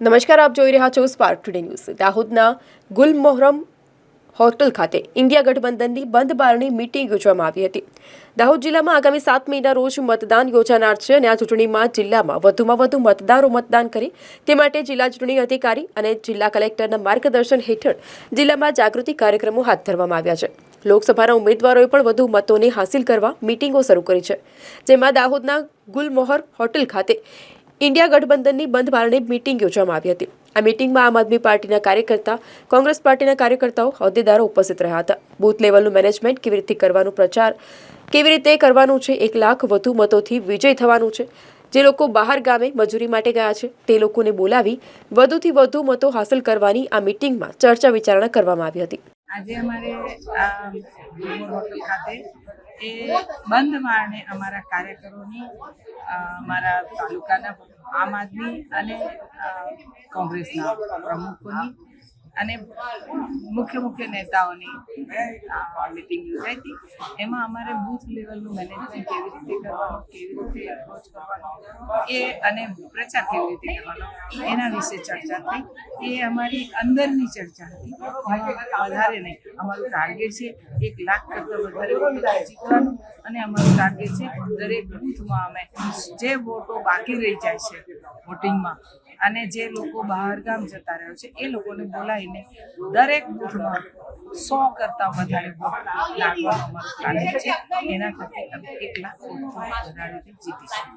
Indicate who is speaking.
Speaker 1: નમસ્કાર, આપ જોઈ રહ્યા છો સ્પાર્ક ટુડે ન્યૂઝ દાહોદના ગુલમોહરમ હોટલ ખાતે ઇન્ડિયા ગઠબંધનની બંધ બારણી મીટિંગ યોજવામાં આવી હતી. દાહોદ જિલ્લામાં આગામી સાત મેના રોજ મતદાન યોજાનાર છે અને આ ચૂંટણીમાં જિલ્લામાં વધુમાં વધુ મતદારો મતદાન કરે તે માટે જિલ્લા ચૂંટણી અધિકારી અને જિલ્લા કલેક્ટરના માર્ગદર્શન હેઠળ જિલ્લામાં જાગૃતિ કાર્યક્રમો હાથ ધરવામાં આવ્યા છે. લોકસભાના ઉમેદવારોએ પણ વધુ મતોને હાંસિલ કરવા મીટિંગો શરૂ કરી છે. જેમાં દાહોદના ગુલમોહર હોટલ ખાતે ઇન્ડિયા ગઠબંધનની બંધ બારણે મીટિંગ યોજવામાં આવી હતી. આ મીટિંગમાં આમ આદમી પાર્ટીના કાર્યકર્તા, કોંગ્રેસ પાર્ટીના કાર્યકર્તાઓ, હોદ્દેદારો ઉપસ્થિત રહ્યા હતા. બૂથ લેવલનું મેનેજમેન્ટ કેવી રીતે કરવાનું પ્રચાર, કેવી રીતે કરવાનું છે, એક લાખ વધુ મતોથી વિજય થવાનું છે, જે લોકો બહાર ગામે મજૂરી માટે ગયા છે, તે લોકોને બોલાવી વધુથી વધુ મતો હાંસલ કરવાની આ મીટિંગમાં ચર્ચા વિચારણા કરવામાં આવી હતી.
Speaker 2: આજે અમારે ખાતે એ બંધ મારણે અમારા કાર્યકરોની અમારા તાલુકાના આમ આદમી અને કોંગ્રેસના પ્રમુખોની અને મુખ્ય મુખ્ય નેતાઓની મિટિંગ યોજાઈ હતી. એમાં અમારે બૂથ લેવલનું મેનેજમેન્ટ કેવી રીતે કરવાનું, કેવી રીતે એપ્રોચ કરવાનો, એ અને પ્રચાર કેવી રીતે કરવાનો, એના વિશે ચર્ચા થઈ. એ અમારી અંદરની ચર્ચા હતી. વધારે નહીં. અમારું ટાર્ગેટ છે એક લાખ કરતાં વધારે જીતવાનું અને અમારું ટાર્ગેટ છે દરેક બૂથમાં અમે જે વોટો બાકી રહી જાય છે વોટિંગમાં અને જે લોકો બહાર ગામ જતા રહ્યો છે, એ લોકોને બોલાવીને દરેક બૂથમાં સો કરતાં વધારે વોટ ટાર્ગેટ છે એના ખાતે અમે એક લાખ વોટ જીતીશું?